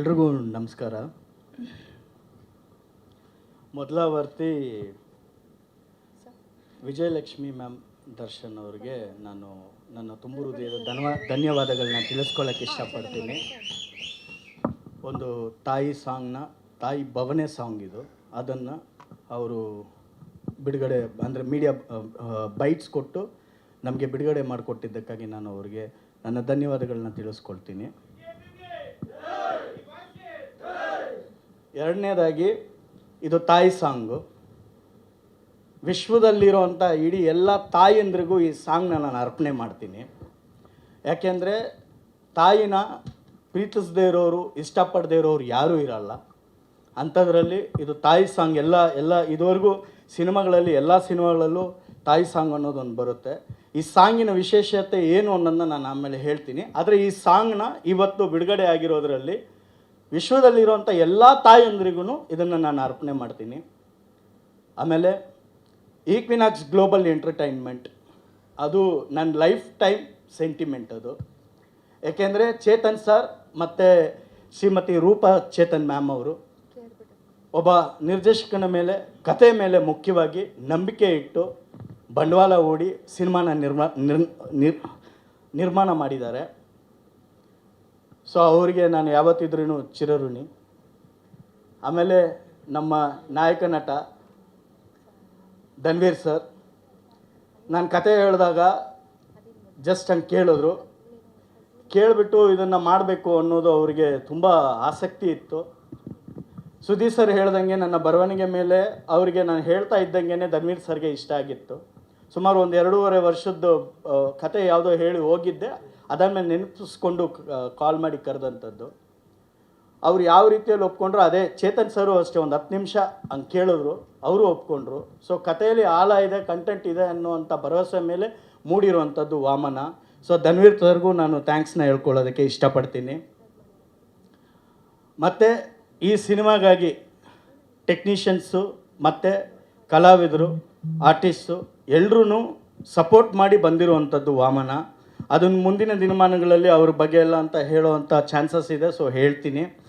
ಎಲ್ರಿಗೂ ನಮಸ್ಕಾರ. ಮೊದಲ ವರ್ತಿ ವಿಜಯಲಕ್ಷ್ಮಿ ಮ್ಯಾಮ್ ದರ್ಶನ್ ಅವ್ರಿಗೆ ನಾನು ನನ್ನ ತುಂಬ ಹೃದಯದ ಧನ್ವ ಧನ್ಯವಾದಗಳನ್ನ ತಿಳಿಸ್ಕೊಳ್ಳೋಕೆ ಇಷ್ಟಪಡ್ತೀನಿ. ಒಂದು ತಾಯಿ ಸಾಂಗ್ನ, ತಾಯಿ ಭವನೆ ಸಾಂಗ್ ಇದು. ಅದನ್ನು ಅವರು ಬಿಡುಗಡೆ ಅಂದರೆ ಮೀಡಿಯಾ ಬೈಟ್ಸ್ ಕೊಟ್ಟು ನಮಗೆ ಬಿಡುಗಡೆ ಮಾಡಿಕೊಟ್ಟಿದ್ದಕ್ಕಾಗಿ ನಾನು ಅವರಿಗೆ ನನ್ನ ಧನ್ಯವಾದಗಳನ್ನ ತಿಳಿಸ್ಕೊಳ್ತೀನಿ. ಎರಡನೇದಾಗಿ ಇದು ತಾಯಿ ಸಾಂಗು. ವಿಶ್ವದಲ್ಲಿರುವಂಥ ಇಡೀ ಎಲ್ಲ ತಾಯಂದ್ರಿಗೂ ಈ ಸಾಂಗ್ನ ನಾನು ಅರ್ಪಣೆ ಮಾಡ್ತೀನಿ. ಯಾಕೆಂದರೆ ತಾಯಿನ ಪ್ರೀತಿಸದೇ ಇರೋರು, ಇಷ್ಟಪಡದೇ ಇರೋರು ಯಾರೂ ಇರಲ್ಲ. ಅಂಥದ್ರಲ್ಲಿ ಇದು ತಾಯಿ ಸಾಂಗ್ ಎಲ್ಲ ಎಲ್ಲ ಇದುವರೆಗೂ ಸಿನಿಮಾಗಳಲ್ಲಿ, ಎಲ್ಲ ಸಿನಿಮಾಗಳಲ್ಲೂ ತಾಯಿ ಸಾಂಗ್ ಅನ್ನೋದೊಂದು ಬರುತ್ತೆ. ಈ ಸಾಂಗಿನ ವಿಶೇಷತೆ ಏನು ಅನ್ನೋದನ್ನ ನಾನು ಆಮೇಲೆ ಹೇಳ್ತೀನಿ. ಆದರೆ ಈ ಸಾಂಗ್ನ ಇವತ್ತು ಬಿಡುಗಡೆ ಆಗಿರೋದ್ರಲ್ಲಿ ವಿಶ್ವದಲ್ಲಿರುವಂಥ ಎಲ್ಲ ತಾಯಂದ್ರಿಗೂ ಇದನ್ನು ನಾನು ಅರ್ಪಣೆ ಮಾಡ್ತೀನಿ. ಆಮೇಲೆ ಈಕ್ವಿನಾಕ್ಸ್ ಗ್ಲೋಬಲ್ ಎಂಟರ್ಟೈನ್ಮೆಂಟ್, ಅದು ನನ್ನ ಲೈಫ್ ಟೈಮ್ ಸೆಂಟಿಮೆಂಟ್ ಅದು. ಏಕೆಂದರೆ ಚೇತನ್ ಸರ್ ಮತ್ತು ಶ್ರೀಮತಿ ರೂಪಾ ಚೇತನ್ ಮ್ಯಾಮ್ ಅವರು ಒಬ್ಬ ನಿರ್ದೇಶಕನ ಮೇಲೆ ಕತೆ ಮೇಲೆ ಮುಖ್ಯವಾಗಿ ನಂಬಿಕೆ ಇಟ್ಟು ಬಂಡವಾಳ ಓಡಿ ಸಿನಿಮಾನ ನಿರ್ಮಾ ನಿರ್ ನಿರ್ ನಿರ್ಮಾಣ ಮಾಡಿದ್ದಾರೆ. ಸೊ ಅವರಿಗೆ ನಾನು ಯಾವತ್ತಿದ್ರೂ ಚಿರಋಣಿ. ಆಮೇಲೆ ನಮ್ಮ ನಾಯಕ ನಟ ಧನ್ವೀರ್ ಸರ್, ನಾನು ಕತೆ ಹೇಳಿದಾಗ ಜಸ್ಟ್ ಹಂಗೆ ಕೇಳಿದ್ರು. ಕೇಳಿಬಿಟ್ಟು ಇದನ್ನು ಮಾಡಬೇಕು ಅನ್ನೋದು ಅವರಿಗೆ ತುಂಬ ಆಸಕ್ತಿ ಇತ್ತು. ಸುದೀಪ್ ಸರ್ ಹೇಳ್ದಂಗೆ ನನ್ನ ಬರವಣಿಗೆ ಮೇಲೆ ಅವರಿಗೆ ನಾನು ಹೇಳ್ತಾ ಇದ್ದಂಗೆ ಧನ್ವೀರ್ ಸರ್ಗೆ ಇಷ್ಟ ಆಗಿತ್ತು. ಸುಮಾರು ಒಂದು ಎರಡೂವರೆ ವರ್ಷದ್ದು ಕತೆ ಯಾವುದೋ ಹೇಳಿ ಹೋಗಿದ್ದೆ. ಅದನ್ನು ನೆನಪಿಸ್ಕೊಂಡು ಕಾಲ್ ಮಾಡಿ ಕರೆದಂಥದ್ದು. ಅವ್ರು ಯಾವ ರೀತಿಯಲ್ಲಿ ಒಪ್ಕೊಂಡ್ರು, ಅದೇ ಚೇತನ್ ಸರು ಅಷ್ಟೇ, ಒಂದು ಹತ್ತು ನಿಮಿಷ ಹಂಗೆ ಕೇಳಿದ್ರು. ಅವರು ಒಪ್ಕೊಂಡ್ರು. ಸೊ ಕಥೆಯಲ್ಲಿ ಆಳ ಇದೆ ಕಂಟೆಂಟ್ ಇದೆ ಅನ್ನುವಂಥ ಭರವಸೆ ಮೇಲೆ ಮೂಡಿರುವಂಥದ್ದು ವಾಮನ. ಸೊ ಧನ್ವೀರ್ ಸರ್ಗೂ ನಾನು ಥ್ಯಾಂಕ್ಸ್ನ ಹೇಳ್ಕೊಳ್ಳೋದಕ್ಕೆ ಇಷ್ಟಪಡ್ತೀನಿ. ಮತ್ತು ಈ ಸಿನಿಮಾಗಾಗಿ ಟೆಕ್ನಿಷಿಯನ್ಸು ಮತ್ತು ಕಲಾವಿದರು. ಆರ್ಟಿಸ್ಟು ಎಲ್ಲರೂ ಸಪೋರ್ಟ್ ಮಾಡಿ ಬಂದಿರುವಂಥದ್ದು ವಾಮನ. ಅದನ್ನು ಮುಂದಿನ ದಿನಮಾನಗಳಲ್ಲಿ ಅವ್ರ ಬಗ್ಗೆ ಎಲ್ಲ ಅಂತ ಹೇಳೋವಂಥ ಚಾನ್ಸಸ್ ಇದೆ, ಸೊ ಹೇಳ್ತೀನಿ.